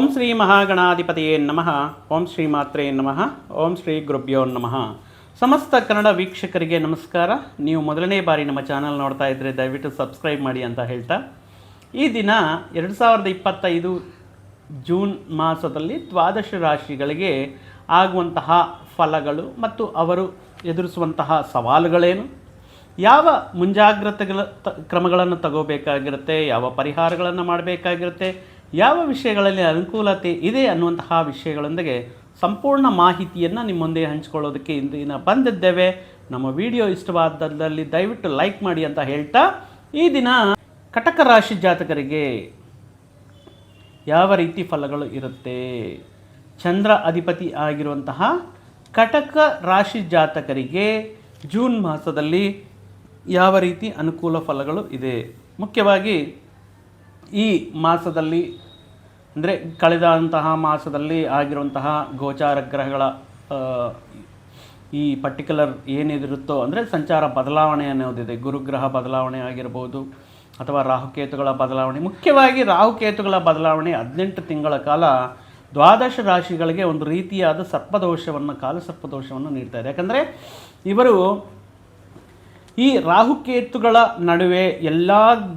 ಓಂ ಶ್ರೀ ಮಹಾಗಣಾಧಿಪತಿಯೇ ನಮಃ. ಓಂ ಶ್ರೀ ಮಾತ್ರೇ ನಮಃ. ಓಂ ಶ್ರೀ ಗುರುಭ್ಯೋ ನಮಃ. ಸಮಸ್ತ ಕನ್ನಡ ವೀಕ್ಷಕರಿಗೆ ನಮಸ್ಕಾರ. ನೀವು ಮೊದಲನೇ ಬಾರಿ ನಮ್ಮ ಚಾನಲ್ ನೋಡ್ತಾ ಇದ್ದರೆ ದಯವಿಟ್ಟು ಸಬ್ಸ್ಕ್ರೈಬ್ ಮಾಡಿ ಅಂತ ಹೇಳ್ತಾ. ಈ ದಿನ ಎರಡು ಸಾವಿರದ ಇಪ್ಪತ್ತೈದು ಜೂನ್ ಮಾಸದಲ್ಲಿ ದ್ವಾದಶ ರಾಶಿಗಳಿಗೆ ಆಗುವಂತಹ ಫಲಗಳು ಮತ್ತು ಅವರು ಎದುರಿಸುವಂತಹ ಸವಾಲುಗಳೇನು? ಯಾವ ಮುಂಜಾಗ್ರತೆಗಳ ಕ್ರಮಗಳನ್ನು ತಗೋಬೇಕಾಗಿರುತ್ತೆ? ಯಾವ ಪರಿಹಾರಗಳನ್ನು ಮಾಡಬೇಕಾಗಿರುತ್ತೆ? ಯಾವ ವಿಷಯಗಳಲ್ಲಿ ಅನುಕೂಲತೆ ಇದೆ ಅನ್ನುವಂತಹ ವಿಷಯಗಳೊಂದಿಗೆ ಸಂಪೂರ್ಣ ಮಾಹಿತಿಯನ್ನು ನಿಮ್ಮೊಂದೇ ಮುಂದೆ ಹಂಚಿಕೊಳ್ಳೋದಕ್ಕೆ ಇಂದಿನ ಬಂದಿದ್ದೇವೆ. ನಮ್ಮ ವಿಡಿಯೋ ಇಷ್ಟವಾದಲ್ಲಿ ದಯವಿಟ್ಟು ಲೈಕ್ ಮಾಡಿ ಅಂತ ಹೇಳ್ತಾ ಈ ದಿನ ಕಟಕ ರಾಶಿ ಜಾತಕರಿಗೆ ಯಾವ ರೀತಿ ಫಲಗಳು ಇರುತ್ತೆ? ಚಂದ್ರ ಅಧಿಪತಿ ಆಗಿರುವಂತಹ ಕಟಕ ರಾಶಿ ಜಾತಕರಿಗೆ ಜೂನ್ ಮಾಸದಲ್ಲಿ ಯಾವ ರೀತಿ ಅನುಕೂಲ ಫಲಗಳು ಇದೆ? ಮುಖ್ಯವಾಗಿ ಈ ಮಾಸದಲ್ಲಿ, ಅಂದರೆ ಕಳೆದಂತಹ ಮಾಸದಲ್ಲಿ ಆಗಿರುವಂತಹ ಗೋಚಾರ ಗ್ರಹಗಳ ಈ ಪರ್ಟಿಕ್ಯುಲರ್ ಏನಿದಿರುತ್ತೋ ಅಂದರೆ ಸಂಚಾರ ಬದಲಾವಣೆ ಅನ್ನೋದಿದೆ. ಗುರುಗ್ರಹ ಬದಲಾವಣೆ ಆಗಿರ್ಬೋದು, ಅಥವಾ ರಾಹುಕೇತುಗಳ ಬದಲಾವಣೆ. ಮುಖ್ಯವಾಗಿ ರಾಹುಕೇತುಗಳ ಬದಲಾವಣೆ ಹದಿನೆಂಟು ತಿಂಗಳ ಕಾಲ ದ್ವಾದಶ ರಾಶಿಗಳಿಗೆ ಒಂದು ರೀತಿಯಾದ ಸರ್ಪದೋಷವನ್ನು, ಕಾಲಸರ್ಪದೋಷವನ್ನು ನೀಡ್ತಾ ಇದೆ. ಯಾಕಂದರೆ ಇವರು ಈ ರಾಹುಕೇತುಗಳ ನಡುವೆ ಎಲ್ಲ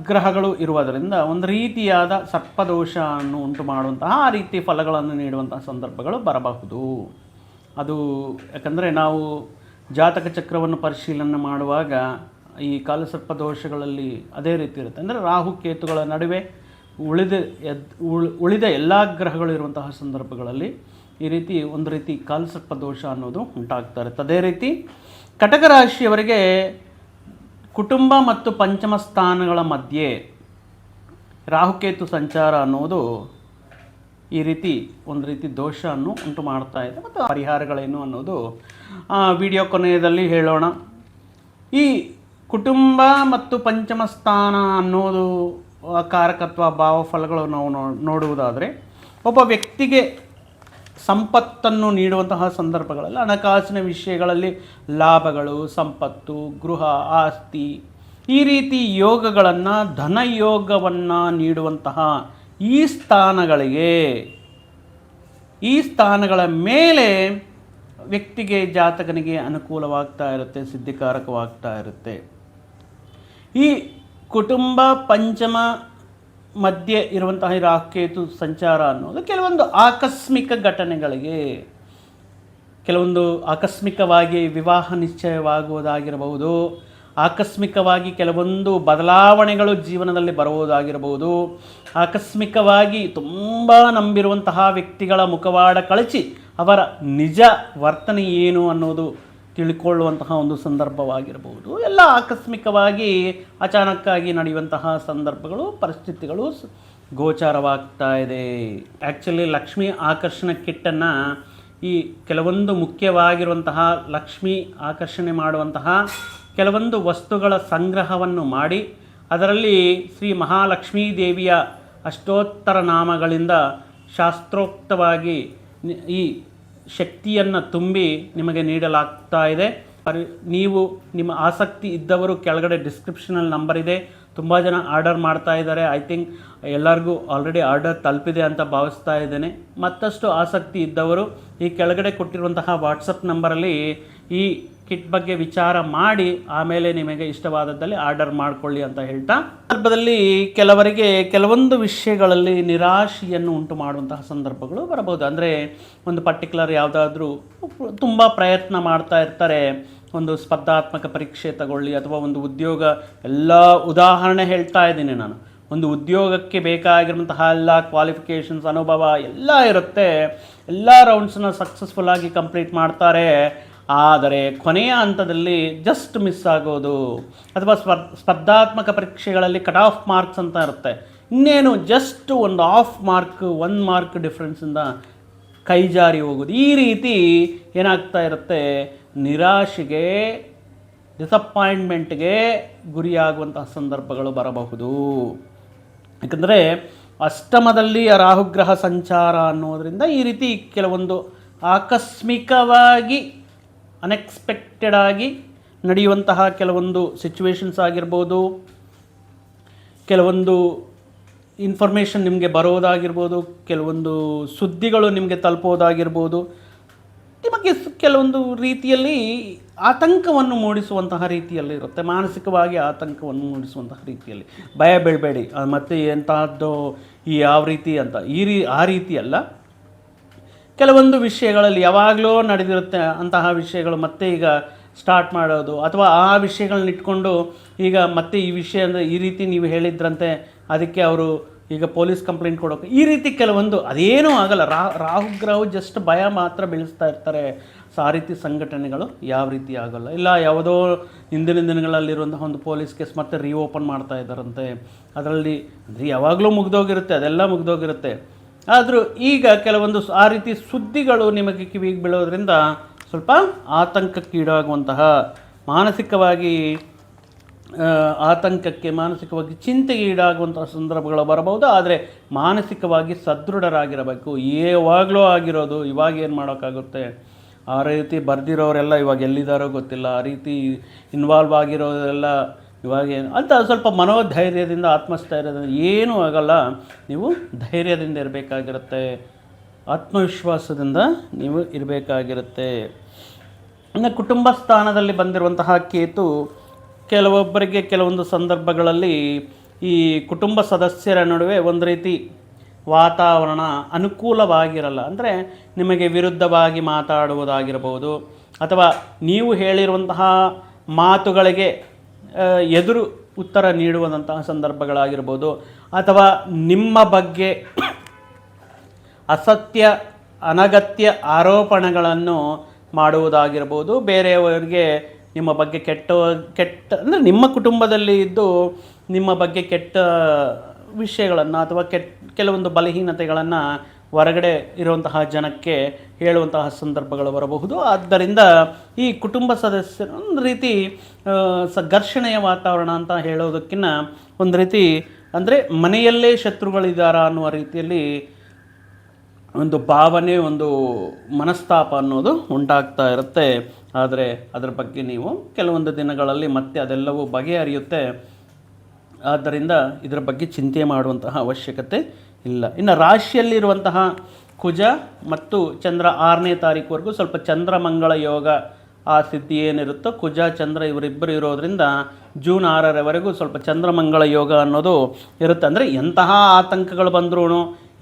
ಗ್ರಹಗಳು ಇರುವುದರಿಂದ ಒಂದು ರೀತಿಯಾದ ಸರ್ಪದೋಷವನ್ನು ಉಂಟು ಮಾಡುವಂತಹ ಆ ರೀತಿ ಫಲಗಳನ್ನು ನೀಡುವಂತಹ ಸಂದರ್ಭಗಳು ಬರಬಹುದು. ಅದು ಯಾಕಂದರೆ ನಾವು ಜಾತಕ ಚಕ್ರವನ್ನು ಪರಿಶೀಲನೆ ಮಾಡುವಾಗ ಈ ಕಾಲಸರ್ಪ ದೋಷಗಳಲ್ಲಿ ಅದೇ ರೀತಿ ಇರುತ್ತೆ. ಅಂದರೆ ರಾಹುಕೇತುಗಳ ನಡುವೆ ಉಳಿದ ಉಳಿದ ಎಲ್ಲ ಗ್ರಹಗಳು ಇರುವಂತಹ ಸಂದರ್ಭಗಳಲ್ಲಿ ಈ ರೀತಿ ಒಂದು ರೀತಿ ಕಾಲಸರ್ಪ ದೋಷ ಅನ್ನೋದು ಉಂಟಾಗ್ತಾ ಇರುತ್ತೆ. ಅದೇ ರೀತಿ ಕಟಕ ರಾಶಿಯವರಿಗೆ ಕುಟುಂಬ ಮತ್ತು ಪಂಚಮ ಸ್ಥಾನಗಳ ಮಧ್ಯೆ ರಾಹುಕೇತು ಸಂಚಾರ ಅನ್ನೋದು ಈ ರೀತಿ ಒಂದು ರೀತಿ ದೋಷವನ್ನು ಉಂಟು ಮಾಡ್ತಾ ಇದೆ ಮತ್ತು ಪರಿಹಾರಗಳೇನು ಅನ್ನೋದು ವಿಡಿಯೋ ಕೊನೆಯಲ್ಲಿ ಹೇಳೋಣ. ಈ ಕುಟುಂಬ ಮತ್ತು ಪಂಚಮ ಸ್ಥಾನ ಅನ್ನೋದು ಕಾರಕತ್ವ, ಭಾವಫಲಗಳು ನಾವು ನೋಡುವುದಾದರೆ, ಒಬ್ಬ ವ್ಯಕ್ತಿಗೆ ಸಂಪತ್ತನ್ನು ನೀಡುವಂತಹ ಸಂದರ್ಭಗಳಲ್ಲಿ ಹಣಕಾಸಿನ ವಿಷಯಗಳಲ್ಲಿ ಲಾಭಗಳು, ಸಂಪತ್ತು, ಗೃಹ, ಆಸ್ತಿ, ಈ ರೀತಿ ಯೋಗಗಳನ್ನು ಧನಯೋಗವನ್ನು ನೀಡುವಂತಹ ಈ ಸ್ಥಾನಗಳಿಗೆ, ಈ ಸ್ಥಾನಗಳ ಮೇಲೆ ವ್ಯಕ್ತಿಗೆ ಜಾತಕನಿಗೆ ಅನುಕೂಲವಾಗ್ತಾ ಇರುತ್ತೆ, ಸಿದ್ಧಿಕಾರಕವಾಗ್ತಾ ಇರುತ್ತೆ. ಈ ಕುಟುಂಬ ಪಂಚಮ ಮಧ್ಯೆ ಇರುವಂತಹ ಈ ರಾಹುಕೇತು ಸಂಚಾರ ಅನ್ನೋದು ಕೆಲವೊಂದು ಆಕಸ್ಮಿಕ ಘಟನೆಗಳಿಗೆ, ಕೆಲವೊಂದು ಆಕಸ್ಮಿಕವಾಗಿ ವಿವಾಹ ನಿಶ್ಚಯವಾಗುವುದಾಗಿರಬಹುದು, ಆಕಸ್ಮಿಕವಾಗಿ ಕೆಲವೊಂದು ಬದಲಾವಣೆಗಳು ಜೀವನದಲ್ಲಿ ಬರುವುದಾಗಿರಬಹುದು, ಆಕಸ್ಮಿಕವಾಗಿ ತುಂಬ ನಂಬಿರುವಂತಹ ವ್ಯಕ್ತಿಗಳ ಮುಖವಾಡ ಕಳಚಿ ಅವರ ನಿಜ ವರ್ತನೆ ಏನು ಅನ್ನೋದು ತಿಳ್ಕೊಳ್ಳುವಂತಹ ಒಂದು ಸಂದರ್ಭವಾಗಿರಬಹುದು. ಎಲ್ಲ ಆಕಸ್ಮಿಕವಾಗಿ ಅಚಾನಕ್ಕಾಗಿ ನಡೆಯುವಂತಹ ಸಂದರ್ಭಗಳು, ಪರಿಸ್ಥಿತಿಗಳು ಗೋಚಾರವಾಗ್ತಾ ಇದೆ. ಆ್ಯಕ್ಚುಲಿ ಲಕ್ಷ್ಮಿ ಆಕರ್ಷಣ ಕಿಟ್ಟನ್ನು ಈ ಕೆಲವೊಂದು ಮುಖ್ಯವಾಗಿರುವಂತಹ ಲಕ್ಷ್ಮಿ ಆಕರ್ಷಣೆ ಮಾಡುವಂತಹ ಕೆಲವೊಂದು ವಸ್ತುಗಳ ಸಂಗ್ರಹವನ್ನು ಮಾಡಿ, ಅದರಲ್ಲಿ ಶ್ರೀ ಮಹಾಲಕ್ಷ್ಮೀ ದೇವಿಯ ಅಷ್ಟೋತ್ತರ ನಾಮಗಳಿಂದ ಶಾಸ್ತ್ರೋಕ್ತವಾಗಿ ಈ ಶಕ್ತಿಯನ್ನು ತುಂಬಿ ನಿಮಗೆ ನೀಡಲಾಗ್ತಾ ಇದೆ. ನೀವು ನಿಮ್ಮ ಆಸಕ್ತಿ ಇದ್ದವರು ಕೆಳಗಡೆ ಡಿಸ್ಕ್ರಿಪ್ಷನಲ್ಲಿ ನಂಬರ್ ಇದೆ. ತುಂಬ ಜನ ಆರ್ಡರ್ ಮಾಡ್ತಾ ಇದ್ದಾರೆ. ಐ ಥಿಂಕ್ ಎಲ್ಲರಿಗೂ ಆಲ್ರೆಡಿ ಆರ್ಡರ್ ತಲುಪಿದೆ ಅಂತ ಭಾವಿಸ್ತಾ ಇದ್ದೇನೆ. ಮತ್ತಷ್ಟು ಆಸಕ್ತಿ ಇದ್ದವರು ಈ ಕೆಳಗಡೆ ಕೊಟ್ಟಿರುವಂತಹ ವಾಟ್ಸಪ್ ನಂಬರಲ್ಲಿ ಈ ಕಿಟ್ ಬಗ್ಗೆ ವಿಚಾರ ಮಾಡಿ ಆಮೇಲೆ ನಿಮಗೆ ಇಷ್ಟವಾದದ್ದಲ್ಲಿ ಆರ್ಡರ್ ಮಾಡಿಕೊಳ್ಳಿ ಅಂತ ಹೇಳ್ತಾ ಸಂದರ್ಭದಲ್ಲಿ ಕೆಲವರಿಗೆ ಕೆಲವೊಂದು ವಿಷಯಗಳಲ್ಲಿ ನಿರಾಶೆಯನ್ನು ಉಂಟು ಮಾಡುವಂತಹ ಸಂದರ್ಭಗಳು ಬರಬಹುದು. ಅಂದರೆ ಒಂದು ಪರ್ಟಿಕ್ಯುಲರ್ ಯಾವುದಾದ್ರೂ ತುಂಬ ಪ್ರಯತ್ನ ಮಾಡ್ತಾ ಇರ್ತಾರೆ, ಒಂದು ಸ್ಪರ್ಧಾತ್ಮಕ ಪರೀಕ್ಷೆ ತಗೊಳ್ಳಿ ಅಥವಾ ಒಂದು ಉದ್ಯೋಗ, ಎಲ್ಲ ಉದಾಹರಣೆ ಹೇಳ್ತಾ ಇದ್ದೀನಿ ನಾನು. ಒಂದು ಉದ್ಯೋಗಕ್ಕೆ ಬೇಕಾಗಿರುವಂತಹ ಎಲ್ಲ ಕ್ವಾಲಿಫಿಕೇಷನ್ಸ್ ಅನುಭವ ಎಲ್ಲ ಇರುತ್ತೆ. ಎಲ್ಲ ರೌಂಡ್ಸನ್ನ ಸಕ್ಸಸ್ಫುಲ್ಲಾಗಿ ಕಂಪ್ಲೀಟ್ ಮಾಡ್ತಾರೆ. ಆದರೆ ಕೊನೆಯ ಹಂತದಲ್ಲಿ ಜಸ್ಟ್ ಮಿಸ್ ಆಗೋದು ಅಥವಾ ಸ್ಪರ್, ಸ್ಪರ್ಧಾತ್ಮಕ ಪರೀಕ್ಷೆಗಳಲ್ಲಿ ಕಟ್ ಆಫ್ ಮಾರ್ಕ್ಸ್ ಅಂತ ಇರುತ್ತೆ. ಇನ್ನೇನು ಜಸ್ಟ್ ಒಂದು ಆಫ್ ಮಾರ್ಕ್ ಒನ್ ಮಾರ್ಕ್ ಡಿಫ್ರೆನ್ಸಿಂದ ಕೈ ಜಾರಿ ಹೋಗೋದು. ಈ ರೀತಿ ಏನಾಗ್ತಾ ಇರುತ್ತೆ? ನಿರಾಶೆಗೆ ಡಿಸಪಾಯಿಂಟ್ಮೆಂಟ್ಗೆ ಗುರಿಯಾಗುವಂತಹ ಸಂದರ್ಭಗಳು ಬರಬಹುದು. ಯಾಕಂದರೆ ಅಷ್ಟಮದಲ್ಲಿ ರಾಹುಗ್ರಹ ಸಂಚಾರ ಅನ್ನೋದರಿಂದ ಈ ರೀತಿ ಕೆಲವೊಂದು ಆಕಸ್ಮಿಕವಾಗಿ ಅನ್ಎಕ್ಸ್ಪೆಕ್ಟೆಡ್ ಆಗಿ ನಡೆಯುವಂತಹ ಕೆಲವೊಂದು ಸಿಚುವೇಶನ್ಸ್ ಆಗಿರ್ಬೋದು, ಕೆಲವೊಂದು ಇನ್ಫಾರ್ಮೇಷನ್ ನಿಮಗೆ ಬರೋದಾಗಿರ್ಬೋದು, ಕೆಲವೊಂದು ಸುದ್ದಿಗಳು ನಿಮಗೆ ತಲುಪೋದಾಗಿರ್ಬೋದು, ನಿಮಗೆ ಕೆಲವೊಂದು ರೀತಿಯಲ್ಲಿ ಆತಂಕವನ್ನು ಮೂಡಿಸುವಂತಹ ರೀತಿಯಲ್ಲಿ ಇರುತ್ತೆ, ಮಾನಸಿಕವಾಗಿ ಆತಂಕವನ್ನು ಮೂಡಿಸುವಂತಹ ರೀತಿಯಲ್ಲಿ. ಭಯ ಬೀಳಬೇಡಿ ಮತ್ತು ಎಂತಹದ್ದು ಈ ಯಾವ ರೀತಿ ಅಂತ, ಈ ರೀ ಆ ರೀತಿ ಅಲ್ಲ. ಕೆಲವೊಂದು ವಿಷಯಗಳಲ್ಲಿ ಯಾವಾಗಲೂ ನಡೆದಿರುತ್ತೆ ಅಂತಹ ವಿಷಯಗಳು ಮತ್ತೆ ಈಗ ಸ್ಟಾರ್ಟ್ ಮಾಡೋದು. ಅಥವಾ ಆ ವಿಷಯಗಳನ್ನ ಇಟ್ಕೊಂಡು ಈಗ ಮತ್ತೆ ಈ ವಿಷಯ ಅಂದರೆ ಈ ರೀತಿ ನೀವು ಹೇಳಿದ್ರಂತೆ, ಅದಕ್ಕೆ ಅವರು ಈಗ ಪೊಲೀಸ್ ಕಂಪ್ಲೇಂಟ್ ಕೊಡೋಕೆ. ಈ ರೀತಿ ಕೆಲವೊಂದು, ಅದೇನೂ ಆಗಲ್ಲ. ರಾ ರಾಹುಗ್ರಹವು ಜಸ್ಟ್ ಭಯ ಮಾತ್ರ ಬೆಳೆಸ್ತಾ ಇರ್ತಾರೆ. ಸೊ ಆ ರೀತಿ ಸಂಘಟನೆಗಳು ಯಾವ ರೀತಿ ಆಗೋಲ್ಲ. ಇಲ್ಲ, ಯಾವುದೋ ಹಿಂದಿನ ದಿನಗಳಲ್ಲಿರುವಂತಹ ಒಂದು ಪೊಲೀಸ್ ಕೇಸ್ ಮತ್ತೆ ರೀಓಪನ್ ಮಾಡ್ತಾ ಇದ್ದಾರಂತೆ. ಅದರಲ್ಲಿ, ಅಂದರೆ ಯಾವಾಗಲೂ ಮುಗ್ದೋಗಿರುತ್ತೆ, ಅದೆಲ್ಲ ಮುಗ್ದೋಗಿರುತ್ತೆ. ಆದರೂ ಈಗ ಕೆಲವೊಂದು ಆ ರೀತಿ ಸುದ್ದಿಗಳು ನಿಮಗೆ ಕಿವಿಗೆ ಬೀಳೋದ್ರಿಂದ ಸ್ವಲ್ಪ ಆತಂಕಕ್ಕೀಡಾಗುವಂತಹ ಮಾನಸಿಕವಾಗಿ ಆತಂಕಕ್ಕೆ, ಮಾನಸಿಕವಾಗಿ ಚಿಂತೆಗೆ ಈಡಾಗುವಂತಹ ಸಂದರ್ಭಗಳು ಬರಬಹುದು. ಆದರೆ ಮಾನಸಿಕವಾಗಿ ಸದೃಢರಾಗಿರಬೇಕು. ಯಾವಾಗಲೂ ಆಗಿರೋದು ಇವಾಗ ಏನು ಮಾಡೋಕ್ಕಾಗುತ್ತೆ? ಆ ರೀತಿ ಬರೆದಿರೋರೆಲ್ಲ ಇವಾಗ ಎಲ್ಲಿದ್ದಾರೋ ಗೊತ್ತಿಲ್ಲ. ಆ ರೀತಿ ಇನ್ವಾಲ್ವ್ ಆಗಿರೋರೆಲ್ಲ ಇವಾಗ ಏನು? ಅಂತ ಸ್ವಲ್ಪ ಮನೋಧೈರ್ಯದಿಂದ, ಆತ್ಮಸ್ಥೈರ್ಯದಿಂದ ಏನೂ ಆಗಲ್ಲ. ನೀವು ಧೈರ್ಯದಿಂದ ಇರಬೇಕಾಗಿರುತ್ತೆ. ಆತ್ಮವಿಶ್ವಾಸದಿಂದ ನೀವು ಇರಬೇಕಾಗಿರುತ್ತೆ. ಇನ್ನು ಕುಟುಂಬ ಸ್ಥಾನದಲ್ಲಿ ಬಂದಿರುವಂತಹ ಕೇತು, ಕೆಲವೊಬ್ಬರಿಗೆ ಕೆಲವೊಂದು ಸಂದರ್ಭಗಳಲ್ಲಿ ಈ ಕುಟುಂಬ ಸದಸ್ಯರ ನಡುವೆ ಒಂದು ರೀತಿ ವಾತಾವರಣ ಅನುಕೂಲವಾಗಿರಲ್ಲ. ಅಂದರೆ ನಿಮಗೆ ವಿರುದ್ಧವಾಗಿ ಮಾತಾಡುವುದಾಗಿರಬಹುದು ಅಥವಾ ನೀವು ಹೇಳಿರುವಂತಹ ಮಾತುಗಳಿಗೆ ಎದುರು ಉತ್ತರ ನೀಡುವಂತಹ ಸಂದರ್ಭಗಳಾಗಿರ್ಬೋದು ಅಥವಾ ನಿಮ್ಮ ಬಗ್ಗೆ ಅಸತ್ಯ, ಅನಗತ್ಯ ಆರೋಪಣೆಗಳನ್ನು ಮಾಡುವುದಾಗಿರ್ಬೋದು. ಬೇರೆಯವರಿಗೆ ನಿಮ್ಮ ಬಗ್ಗೆ ಕೆಟ್ಟ ಕೆಟ್ಟ, ಅಂದರೆ ನಿಮ್ಮ ಕುಟುಂಬದಲ್ಲಿ ಇದ್ದು ನಿಮ್ಮ ಬಗ್ಗೆ ಕೆಟ್ಟ ವಿಷಯಗಳನ್ನು ಅಥವಾ ಕೆಟ್ಟ ಕೆಲವೊಂದು ಬಲಹೀನತೆಗಳನ್ನು ಹೊರಗಡೆ ಇರುವಂತಹ ಜನಕ್ಕೆ ಹೇಳುವಂತಹ ಸಂದರ್ಭಗಳು ಬರಬಹುದು. ಆದ್ದರಿಂದ ಈ ಕುಟುಂಬ ಸದಸ್ಯರು ಒಂದು ರೀತಿ ಸ ಘರ್ಷಣೆಯ ವಾತಾವರಣ ಅಂತ ಹೇಳೋದಕ್ಕಿಂತ ಒಂದು ರೀತಿ ಅಂದರೆ ಮನೆಯಲ್ಲೇ ಶತ್ರುಗಳಿದ್ದಾರಾ ಅನ್ನುವ ರೀತಿಯಲ್ಲಿ ಒಂದು ಭಾವನೆ, ಒಂದು ಮನಸ್ತಾಪ ಅನ್ನೋದು ಉಂಟಾಗ್ತಾ ಇರುತ್ತೆ. ಆದರೆ ಅದರ ಬಗ್ಗೆ ನೀವು ಕೆಲವೊಂದು ದಿನಗಳಲ್ಲಿ ಮತ್ತೆ ಅದೆಲ್ಲವೂ ಬಗೆಹರಿಯುತ್ತೆ. ಆದ್ದರಿಂದ ಇದರ ಬಗ್ಗೆ ಚಿಂತೆ ಮಾಡುವಂತಹ ಅವಶ್ಯಕತೆ ಇಲ್ಲ. ಇನ್ನು ರಾಶಿಯಲ್ಲಿರುವಂತಹ ಕುಜ ಮತ್ತು ಚಂದ್ರ ಆರನೇ ತಾರೀಕುವರೆಗೂ ಸ್ವಲ್ಪ ಚಂದ್ರಮಂಗಳ ಯೋಗ ಆ ಸ್ಥಿತಿ ಏನಿರುತ್ತೋ, ಕುಜ, ಚಂದ್ರ ಇವರಿಬ್ಬರು ಇರೋದರಿಂದ ಜೂನ್ ಆರರವರೆಗೂ ಸ್ವಲ್ಪ ಚಂದ್ರಮಂಗಳ ಯೋಗ ಅನ್ನೋದು ಇರುತ್ತೆ. ಅಂದರೆ ಎಂತಹ ಆತಂಕಗಳು ಬಂದ್ರೂ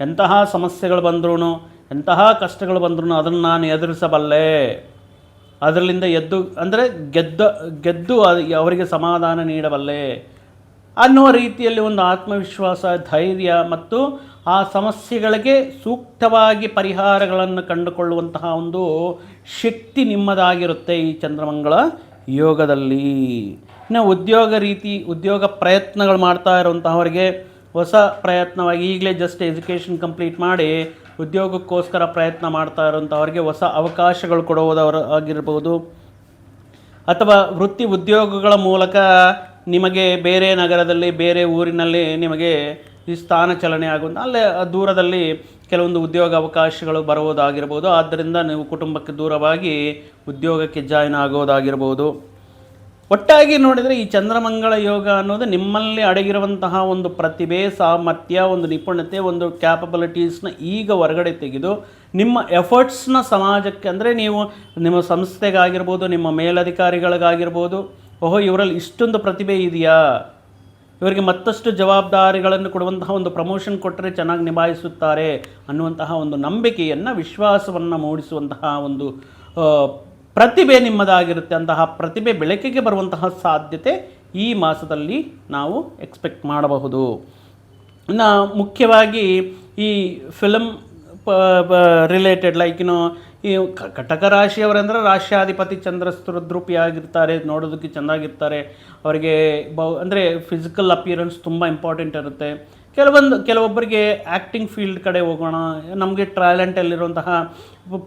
ಎಂತಹ ಸಮಸ್ಯೆಗಳು ಬಂದ್ರೂ ಎಂತಹ ಕಷ್ಟಗಳು ಬಂದ್ರೂ ಅದನ್ನು ನಾನು ಎದುರಿಸಬಲ್ಲೆ. ಅದರಲ್ಲಿಂದ ಎದ್ದು, ಅಂದರೆ ಗೆದ್ದ, ಗೆದ್ದು ಅವರಿಗೆ ಸಮಾಧಾನ ನೀಡಬಲ್ಲೆ. ಅನ್ನುವ ರೀತಿಯಲ್ಲಿ ಒಂದು ಆತ್ಮವಿಶ್ವಾಸ, ಧೈರ್ಯ ಮತ್ತು ಆ ಸಮಸ್ಯೆಗಳಿಗೆ ಸೂಕ್ತವಾಗಿ ಪರಿಹಾರಗಳನ್ನು ಕಂಡುಕೊಳ್ಳುವಂತಹ ಒಂದು ಶಕ್ತಿ ನಿಮ್ಮದಾಗಿರುತ್ತೆ ಈ ಚಂದ್ರಮಂಗಳ ಯೋಗದಲ್ಲಿ. ಇನ್ನು ಉದ್ಯೋಗ ರೀತಿ, ಉದ್ಯೋಗ ಪ್ರಯತ್ನಗಳು ಮಾಡ್ತಾ ಇರುವಂತಹವರಿಗೆ ಹೊಸ ಪ್ರಯತ್ನವಾಗಿ ಈಗಲೇ ಜಸ್ಟ್ ಎಜುಕೇಷನ್ ಕಂಪ್ಲೀಟ್ ಮಾಡಿ ಉದ್ಯೋಗಕ್ಕೋಸ್ಕರ ಪ್ರಯತ್ನ ಮಾಡ್ತಾ ಇರುವಂಥವ್ರಿಗೆ ಹೊಸ ಅವಕಾಶಗಳು ಕೊಡುವುದವರು ಆಗಿರ್ಬೋದು. ಅಥವಾ ವೃತ್ತಿ ಉದ್ಯೋಗಗಳ ಮೂಲಕ ನಿಮಗೆ ಬೇರೆ ನಗರದಲ್ಲಿ, ಬೇರೆ ಊರಿನಲ್ಲಿ ನಿಮಗೆ ಈ ಸ್ಥಾನ ಚಲನೆ ಆಗುವುದು ಅಲ್ಲೇ ದೂರದಲ್ಲಿ ಕೆಲವೊಂದು ಉದ್ಯೋಗ ಅವಕಾಶಗಳು ಬರುವುದಾಗಿರ್ಬೋದು. ಆದ್ದರಿಂದ ನೀವು ಕುಟುಂಬಕ್ಕೆ ದೂರವಾಗಿ ಉದ್ಯೋಗಕ್ಕೆ ಜಾಯ್ನ್ ಆಗೋದಾಗಿರ್ಬೋದು. ಒಟ್ಟಾಗಿ ನೋಡಿದರೆ ಈ ಚಂದ್ರಮಂಗಳ ಯೋಗ ಅನ್ನೋದು ನಿಮ್ಮಲ್ಲಿ ಅಡಗಿರುವಂತಹ ಒಂದು ಪ್ರತಿಭೆ, ಸಾಮರ್ಥ್ಯ, ಒಂದು ನಿಪುಣತೆ, ಒಂದು ಕ್ಯಾಪಬಿಲಿಟೀಸ್ನ ಈಗ ಹೊರಗಡೆ ತೆಗೆದು ನಿಮ್ಮ ಎಫರ್ಟ್ಸ್ನ ಸಮಾಜಕ್ಕೆ, ಅಂದರೆ ನೀವು ನಿಮ್ಮ ಸಂಸ್ಥೆಗಾಗಿರ್ಬೋದು, ನಿಮ್ಮ ಮೇಲಧಿಕಾರಿಗಳಿಗಾಗಿರ್ಬೋದು ಓಹೋ, ಇವರಲ್ಲಿ ಇಷ್ಟೊಂದು ಪ್ರತಿಭೆ ಇದೆಯಾ? ಇವರಿಗೆ ಮತ್ತಷ್ಟು ಜವಾಬ್ದಾರಿಗಳನ್ನು ಕೊಡುವಂತಹ ಒಂದು ಪ್ರಮೋಷನ್ ಕೊಟ್ಟರೆ ಚೆನ್ನಾಗಿ ನಿಭಾಯಿಸುತ್ತಾರೆ ಅನ್ನುವಂತಹ ಒಂದು ನಂಬಿಕೆಯನ್ನು, ವಿಶ್ವಾಸವನ್ನು ಮೂಡಿಸುವಂತಹ ಒಂದು ಪ್ರತಿಭೆ ನಿಮ್ಮದಾಗಿರುತ್ತೆ. ಅಂತಹ ಪ್ರತಿಭೆ ಬೆಳಕಿಗೆ ಬರುವಂತಹ ಸಾಧ್ಯತೆ ಈ ಮಾಸದಲ್ಲಿ ನಾವು ಎಕ್ಸ್ಪೆಕ್ಟ್ ಮಾಡಬಹುದು. ಇನ್ನು ಮುಖ್ಯವಾಗಿ ಈ ಫಿಲಮ್ ರಿಲೇಟೆಡ್ ಲೈಕ್ ಏನೋ ಈ ಕಟಕ ರಾಶಿಯವರಂದ್ರೆ ರಾಶ್ಯಾಧಿಪತಿ ಚಂದ್ರ ಆಗಿರ್ತಾರೆ, ನೋಡೋದಕ್ಕೆ ಚೆನ್ನಾಗಿರ್ತಾರೆ. ಅವರಿಗೆ ಬೌ, ಅಂದರೆ ಫಿಸಿಕಲ್ ಅಪಿಯರೆನ್ಸ್ ತುಂಬ ಇಂಪಾರ್ಟೆಂಟ್ ಇರುತ್ತೆ. ಕೆಲವೊಂದು, ಕೆಲವೊಬ್ಬರಿಗೆ ಆ್ಯಕ್ಟಿಂಗ್ ಫೀಲ್ಡ್ ಕಡೆ ಹೋಗೋಣ, ನಮಗೆ ಟ್ಯಾಲೆಂಟಲ್ಲಿರುವಂತಹ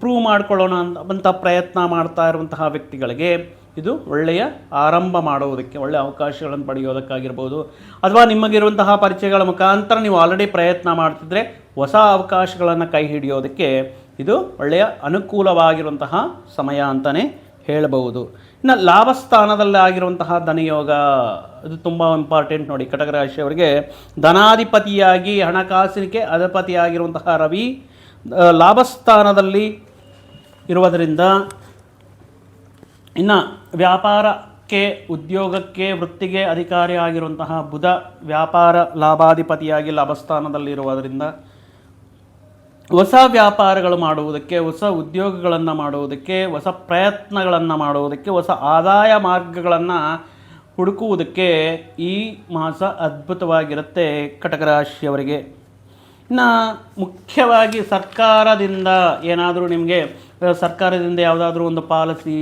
ಪ್ರೂವ್ ಮಾಡ್ಕೊಳ್ಳೋಣ ಅಂತ ಅಂತ ಪ್ರಯತ್ನ ಮಾಡ್ತಾ ಇರುವಂತಹ ವ್ಯಕ್ತಿಗಳಿಗೆ ಇದು ಒಳ್ಳೆಯ ಆರಂಭ ಮಾಡೋದಕ್ಕೆ ಒಳ್ಳೆಯ ಅವಕಾಶಗಳನ್ನು ಪಡೆಯೋದಕ್ಕಾಗಿರ್ಬೋದು. ಅಥವಾ ನಿಮಗಿರುವಂತಹ ಪರಿಚಯಗಳ ಮುಖಾಂತರ ನೀವು ಆಲ್ರೆಡಿ ಪ್ರಯತ್ನ ಮಾಡ್ತಿದ್ರೆ ಹೊಸ ಅವಕಾಶಗಳನ್ನು ಕೈ ಹಿಡಿಯೋದಕ್ಕೆ ಇದು ಒಳ್ಳೆಯ ಅನುಕೂಲವಾಗಿರುವಂತಹ ಸಮಯ ಅಂತಲೇ ಹೇಳಬಹುದು. ಇನ್ನು ಲಾಭಸ್ಥಾನದಲ್ಲಿ ಆಗಿರುವಂತಹ ಧನಯೋಗ, ಅದು ತುಂಬ ಇಂಪಾರ್ಟೆಂಟ್ ನೋಡಿ. ಕಟಕ ರಾಶಿಯವರಿಗೆ ಧನಾಧಿಪತಿಯಾಗಿ ಹಣಕಾಸಿನಿಕೆ ಅಧಿಪತಿಯಾಗಿರುವಂತಹ ರವಿ ಲಾಭಸ್ಥಾನದಲ್ಲಿ ಇರುವುದರಿಂದ ಇನ್ನು ವ್ಯಾಪಾರಕ್ಕೆ, ಉದ್ಯೋಗಕ್ಕೆ, ವೃತ್ತಿಗೆ ಅಧಿಕಾರಿಯಾಗಿರುವಂತಹ ಬುಧ ವ್ಯಾಪಾರ ಲಾಭಾಧಿಪತಿಯಾಗಿ ಲಾಭಸ್ಥಾನದಲ್ಲಿರುವುದರಿಂದ ಹೊಸ ವ್ಯಾಪಾರಗಳು ಮಾಡುವುದಕ್ಕೆ, ಹೊಸ ಉದ್ಯೋಗಗಳನ್ನು ಮಾಡುವುದಕ್ಕೆ, ಹೊಸ ಪ್ರಯತ್ನಗಳನ್ನು ಮಾಡುವುದಕ್ಕೆ, ಹೊಸ ಆದಾಯ ಮಾರ್ಗಗಳನ್ನು ಹುಡುಕುವುದಕ್ಕೆ ಈ ಮಾಸ ಅದ್ಭುತವಾಗಿರುತ್ತೆ ಕಟಕ ರಾಶಿಯವರಿಗೆ. ಇನ್ನು ಮುಖ್ಯವಾಗಿ ಸರ್ಕಾರದಿಂದ ಏನಾದರೂ ನಿಮಗೆ ಸರ್ಕಾರದಿಂದ ಯಾವುದಾದ್ರೂ ಒಂದು ಪಾಲಿಸಿ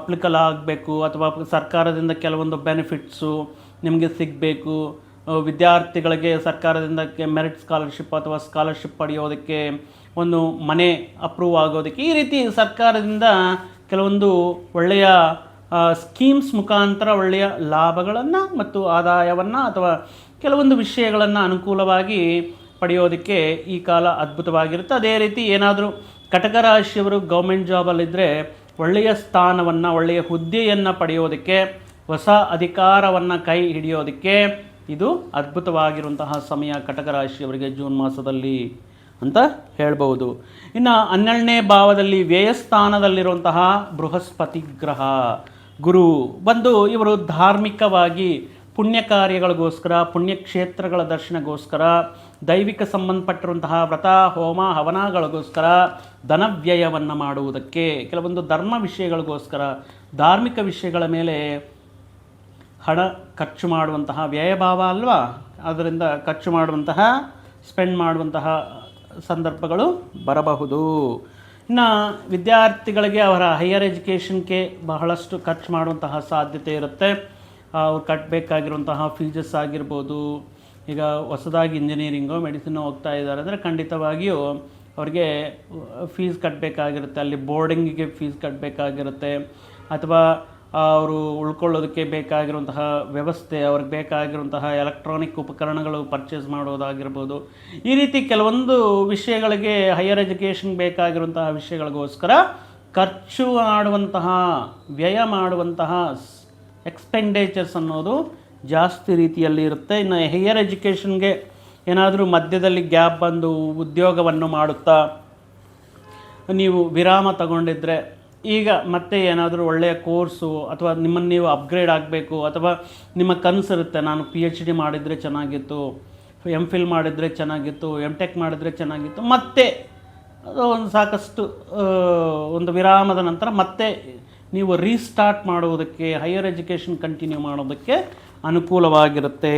ಅಪ್ಲಿಕಲ್ ಆಗಬೇಕು, ಅಥವಾ ಸರ್ಕಾರದಿಂದ ಕೆಲವೊಂದು ಬೆನಿಫಿಟ್ಸು ನಿಮಗೆ ಸಿಗಬೇಕು ವಿದ್ಯಾರ್ಥಿಗಳಿಗೆ ಸರ್ಕಾರದಿಂದ ಮೆರಿಟ್ ಸ್ಕಾಲರ್ಶಿಪ್ ಅಥವಾ ಸ್ಕಾಲರ್ಶಿಪ್ ಪಡೆಯೋದಕ್ಕೆ ಒಂದು ಮನೆ ಅಪ್ರೂವ್ ಆಗೋದಕ್ಕೆ ಈ ರೀತಿ ಸರ್ಕಾರದಿಂದ ಕೆಲವೊಂದು ಒಳ್ಳೆಯ ಸ್ಕೀಮ್ಸ್ ಮುಖಾಂತರ ಒಳ್ಳೆಯ ಲಾಭಗಳನ್ನು ಮತ್ತು ಆದಾಯವನ್ನು ಅಥವಾ ಕೆಲವೊಂದು ವಿಷಯಗಳನ್ನು ಅನುಕೂಲವಾಗಿ ಪಡೆಯೋದಕ್ಕೆ ಈ ಕಾಲ ಅದ್ಭುತವಾಗಿರುತ್ತೆ. ಅದೇ ರೀತಿ ಏನಾದರೂ ಕಟಕ ರಾಶಿಯವರು ಗೌರ್ಮೆಂಟ್ ಜಾಬಲ್ಲಿದ್ದರೆ ಒಳ್ಳೆಯ ಸ್ಥಾನವನ್ನು, ಒಳ್ಳೆಯ ಹುದ್ದೆಯನ್ನು ಪಡೆಯೋದಕ್ಕೆ, ಹೊಸ ಅಧಿಕಾರವನ್ನು ಕೈ ಹಿಡಿಯೋದಕ್ಕೆ ಇದು ಅದ್ಭುತವಾಗಿರುವಂತಹ ಸಮಯ ಕಟಕ ರಾಶಿಯವರಿಗೆ ಜೂನ್ ಮಾಸದಲ್ಲಿ ಅಂತ ಹೇಳ್ಬೋದು ಇನ್ನು ಹನ್ನೆರಡನೇ ಭಾವದಲ್ಲಿ ವ್ಯಯಸ್ಥಾನದಲ್ಲಿರುವಂತಹ ಬೃಹಸ್ಪತಿ ಗ್ರಹ, ಗುರು ಬಂದು ಇವರು ಧಾರ್ಮಿಕವಾಗಿ ಪುಣ್ಯ ಕಾರ್ಯಗಳಿಗೋಸ್ಕರ ಪುಣ್ಯಕ್ಷೇತ್ರಗಳ ದರ್ಶನಗೋಸ್ಕರ, ದೈವಿಕ ಸಂಬಂಧಪಟ್ಟಿರುವಂತಹ ವ್ರತ, ಹೋಮ, ಹವನಗಳಿಗೋಸ್ಕರ ಧನವ್ಯಯವನ್ನು ಮಾಡುವುದಕ್ಕೆ ಕೆಲವೊಂದು ಧರ್ಮ ವಿಷಯಗಳಿಗೋಸ್ಕರ, ಧಾರ್ಮಿಕ ವಿಷಯಗಳ ಮೇಲೆ ಹಣ ಖರ್ಚು ಮಾಡುವಂತಹ ವ್ಯಯಭಾವ ಅಲ್ವಾ? ಅದರಿಂದ ಖರ್ಚು ಮಾಡುವಂತಹ ಸ್ಪೆಂಡ್ ಮಾಡುವಂತಹ ಸಂದರ್ಭಗಳು ಬರಬಹುದು. ಇನ್ನು ವಿದ್ಯಾರ್ಥಿಗಳಿಗೆ ಅವರ ಹೈಯರ್ ಎಜುಕೇಷನ್ಗೆ ಬಹಳಷ್ಟು ಖರ್ಚು ಮಾಡುವಂತಹ ಸಾಧ್ಯತೆ ಇರುತ್ತೆ. ಅವ್ರು ಕಟ್ಟಬೇಕಾಗಿರುವಂತಹ ಫೀಸಸ್ ಆಗಿರ್ಬೋದು, ಈಗ ಹೊಸದಾಗಿ ಇಂಜಿನಿಯರಿಂಗು ಮೆಡಿಸಿನ್ ಹೋಗ್ತಾ ಇದ್ದಾರೆ ಅಂದರೆ ಖಂಡಿತವಾಗಿಯೂ ಅವ್ರಿಗೆ ಫೀಸ್ ಕಟ್ಟಬೇಕಾಗಿರುತ್ತೆ ಅಲ್ಲಿ ಬೋರ್ಡಿಂಗಿಗೆ ಫೀಸ್ ಕಟ್ಟಬೇಕಾಗಿರುತ್ತೆ ಅಥವಾ ಅವರು ಉಳ್ಕೊಳ್ಳೋದಕ್ಕೆ ಬೇಕಾಗಿರುವಂತಹ ವ್ಯವಸ್ಥೆ, ಅವ್ರಿಗೆ ಬೇಕಾಗಿರುವಂತಹ ಎಲೆಕ್ಟ್ರಾನಿಕ್ ಉಪಕರಣಗಳು ಪರ್ಚೇಸ್ ಮಾಡೋದಾಗಿರ್ಬೋದು. ಈ ರೀತಿ ಕೆಲವೊಂದು ವಿಷಯಗಳಿಗೆ ಹೈಯರ್ ಎಜುಕೇಷನ್ ಬೇಕಾಗಿರುವಂತಹ ವಿಷಯಗಳಿಗೋಸ್ಕರ ಖರ್ಚು ಮಾಡುವಂತಹ, ವ್ಯಯ ಮಾಡುವಂತಹ ಎಕ್ಸ್ಪೆಂಡೇಚರ್ಸ್ ಅನ್ನೋದು ಜಾಸ್ತಿ ರೀತಿಯಲ್ಲಿ ಇರುತ್ತೆ. ಇನ್ನು ಹೈಯರ್ ಎಜುಕೇಷನ್ಗೆ ಏನಾದರೂ ಮಧ್ಯದಲ್ಲಿ ಗ್ಯಾಪ್ ಬಂದು ಉದ್ಯೋಗವನ್ನು ಮಾಡುತ್ತಾ, ನೀವು ವಿರಾಮ ತಗೊಂಡಿದ್ರೆ ಈಗ ಮತ್ತೆ ಏನಾದರೂ ಒಳ್ಳೆಯ ಕೋರ್ಸು ಅಥವಾ ನಿಮ್ಮನ್ನು ನೀವು ಅಪ್ಗ್ರೇಡ್ ಆಗಬೇಕು ಅಥವಾ ನಿಮ್ಮ ಕನಸಿರುತ್ತೆ ನಾನು ಪಿ ಎಚ್ ಡಿ ಮಾಡಿದರೆ ಚೆನ್ನಾಗಿತ್ತು ಎಂ ಫಿಲ್ ಮಾಡಿದರೆ ಚೆನ್ನಾಗಿತ್ತು ಎಂ ಟೆಕ್ ಮಾಡಿದರೆ ಚೆನ್ನಾಗಿತ್ತು, ಮತ್ತೆ ಅದು ಒಂದು ಸಾಕಷ್ಟು ಒಂದು ವಿರಾಮದ ನಂತರ ಮತ್ತೆ ನೀವು ರೀಸ್ಟಾರ್ಟ್ ಮಾಡುವುದಕ್ಕೆ ಹೈಯರ್ ಎಜುಕೇಷನ್ ಕಂಟಿನ್ಯೂ ಮಾಡೋದಕ್ಕೆ ಅನುಕೂಲವಾಗಿರುತ್ತೆ.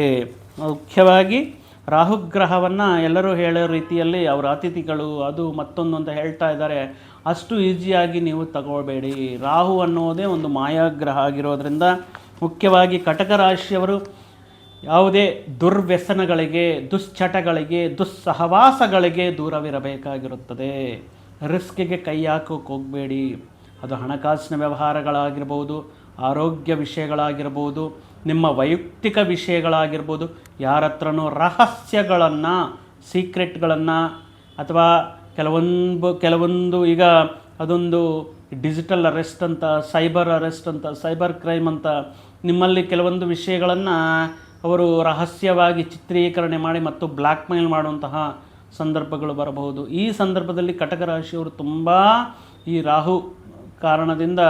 ಮುಖ್ಯವಾಗಿ ರಾಹುಗ್ರಹವನ್ನು ಎಲ್ಲರೂ ಹೇಳೋ ರೀತಿಯಲ್ಲಿ ಅವರ ಅತಿಥಿಗಳು ಅದು ಮತ್ತೊಂದು ಅಂತ ಹೇಳ್ತಾ ಇದ್ದಾರೆ. ಅಷ್ಟು ಈಸಿಯಾಗಿ ನೀವು ತಗೋಬೇಡಿ. ರಾಹು ಅನ್ನೋದೇ ಒಂದು ಮಾಯಾಗ್ರಹ ಆಗಿರೋದ್ರಿಂದ ಮುಖ್ಯವಾಗಿ ಕಟಕ ರಾಶಿಯವರು ಯಾವುದೇ ದುರ್ವ್ಯಸನಗಳಿಗೆ, ದುಶ್ಚಟಗಳಿಗೆ, ದುಸ್ಸಹವಾಸಗಳಿಗೆ ದೂರವಿರಬೇಕಾಗಿರುತ್ತದೆ. ರಿಸ್ಕಿಗೆ ಕೈ ಹಾಕೋಕೆ ಹೋಗಬೇಡಿ. ಅದು ಹಣಕಾಸಿನ ವ್ಯವಹಾರಗಳಾಗಿರ್ಬೋದು, ಆರೋಗ್ಯ ವಿಷಯಗಳಾಗಿರ್ಬೋದು ನಿಮ್ಮ ವೈಯಕ್ತಿಕ ವಿಷಯಗಳಾಗಿರ್ಬೋದು ಯಾರ ಹತ್ರನೂ ರಹಸ್ಯಗಳನ್ನು ಸೀಕ್ರೆಟ್ಗಳನ್ನು ಅಥವಾ ಕೆಲವೊಂದು ಕೆಲವೊಂದು ಈಗ ಅದೊಂದು ಡಿಜಿಟಲ್ ಅರೆಸ್ಟ್ ಅಂತ ಸೈಬರ್ ಅರೆಸ್ಟ್ ಅಂತ ಸೈಬರ್ ಕ್ರೈಮ್ ಅಂತ, ನಿಮ್ಮಲ್ಲಿ ಕೆಲವೊಂದು ವಿಷಯಗಳನ್ನು ಅವರು ರಹಸ್ಯವಾಗಿ ಚಿತ್ರೀಕರಣೆ ಮಾಡಿ ಮತ್ತು ಬ್ಲ್ಯಾಕ್ ಮೇಲ್ ಮಾಡುವಂತಹ ಸಂದರ್ಭಗಳು ಬರಬಹುದು. ಈ ಸಂದರ್ಭದಲ್ಲಿ ಕಟಕ ರಾಶಿಯವರು ತುಂಬ ಈ ರಾಹು ಕಾರಣದಿಂದ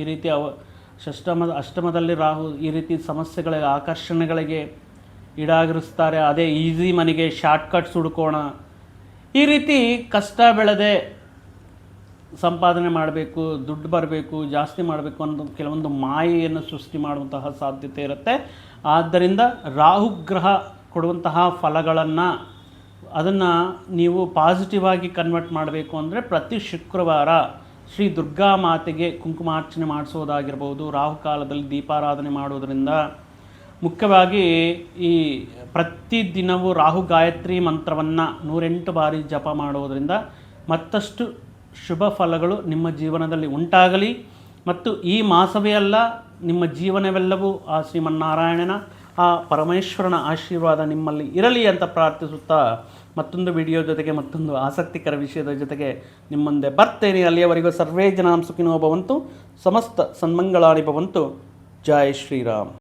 ಈ ರೀತಿ ಅವ ಷಷ್ಟಮ ಅಷ್ಟಮದಲ್ಲಿ ರಾಹು ಈ ರೀತಿ ಸಮಸ್ಯೆಗಳಿಗೆ, ಆಕರ್ಷಣೆಗಳಿಗೆ ಈಡಾಗಿರಿಸ್ತಾರೆ ಅದೇ ಈಸಿ ಮನೆಗೆ ಶಾರ್ಟ್ಕಟ್ಸ್ ಹುಡ್ಕೋಣ. ಈ ರೀತಿ ಕಷ್ಟ ಬೆಳೆದೆ ಸಂಪಾದನೆ ಮಾಡಬೇಕು, ದುಡ್ಡು ಬರಬೇಕು, ಜಾಸ್ತಿ ಮಾಡಬೇಕು ಅನ್ನೋ ಕೆಲವೊಂದು ಮಾಯೆಯನ್ನು ಸೃಷ್ಟಿ ಮಾಡುವಂತಹ ಸಾಧ್ಯತೆ ಇರುತ್ತೆ. ಆದ್ದರಿಂದ ರಾಹುಗ್ರಹ ಕೊಡುವಂತಹ ಫಲಗಳನ್ನು, ಅದನ್ನು ನೀವು ಪಾಸಿಟಿವ್ ಆಗಿ ಕನ್ವರ್ಟ್ ಮಾಡಬೇಕು ಅಂದರೆ ಪ್ರತಿ ಶುಕ್ರವಾರ ಶ್ರೀ ದುರ್ಗಾ ಮಾತೆಗೆ ಕುಂಕುಮಾರ್ಚನೆ ಮಾಡಿಸೋದಾಗಿರ್ಬೋದು, ರಾಹುಕಾಲದಲ್ಲಿ ದೀಪಾರಾಧನೆ ಮಾಡೋದರಿಂದ ಮುಖ್ಯವಾಗಿ ಈ ಪ್ರತಿದಿನವೂ ರಾಹು ಗಾಯತ್ರಿ ಮಂತ್ರವನ್ನು ನೂರೆಂಟು ಬಾರಿ ಜಪ ಮಾಡೋದರಿಂದ ಮತ್ತಷ್ಟು ಶುಭ ಫಲಗಳು ನಿಮ್ಮ ಜೀವನದಲ್ಲಿ ಉಂಟಾಗಲಿ. ಮತ್ತು ಈ ಮಾಸವೇ ಅಲ್ಲ, ನಿಮ್ಮ ಜೀವನವೆಲ್ಲವೂ ಆ ಶ್ರೀಮನ್ನಾರಾಯಣನ, ಆ ಪರಮೇಶ್ವರನ ಆಶೀರ್ವಾದ ನಿಮ್ಮಲ್ಲಿ ಇರಲಿ ಅಂತ ಪ್ರಾರ್ಥಿಸುತ್ತಾ ಮತ್ತೊಂದು ವಿಡಿಯೋ ಜೊತೆಗೆ ಮತ್ತೊಂದು ಆಸಕ್ತಿಕರ ವಿಷಯದ ಜೊತೆಗೆ ನಿಮ್ಮ ಮುಂದೆ ಬರ್ತೇನೆ. ಅಲ್ಲಿಯವರೆಗೂ ಸರ್ವೇ ಜನಾಂ ಸುಖಿನೋ ಭವಂತು, ಸಮಸ್ತ ಸನ್ಮಂಗಳಾಣಿ ಭವಂತು. ಜೈ ಶ್ರೀರಾಮ್.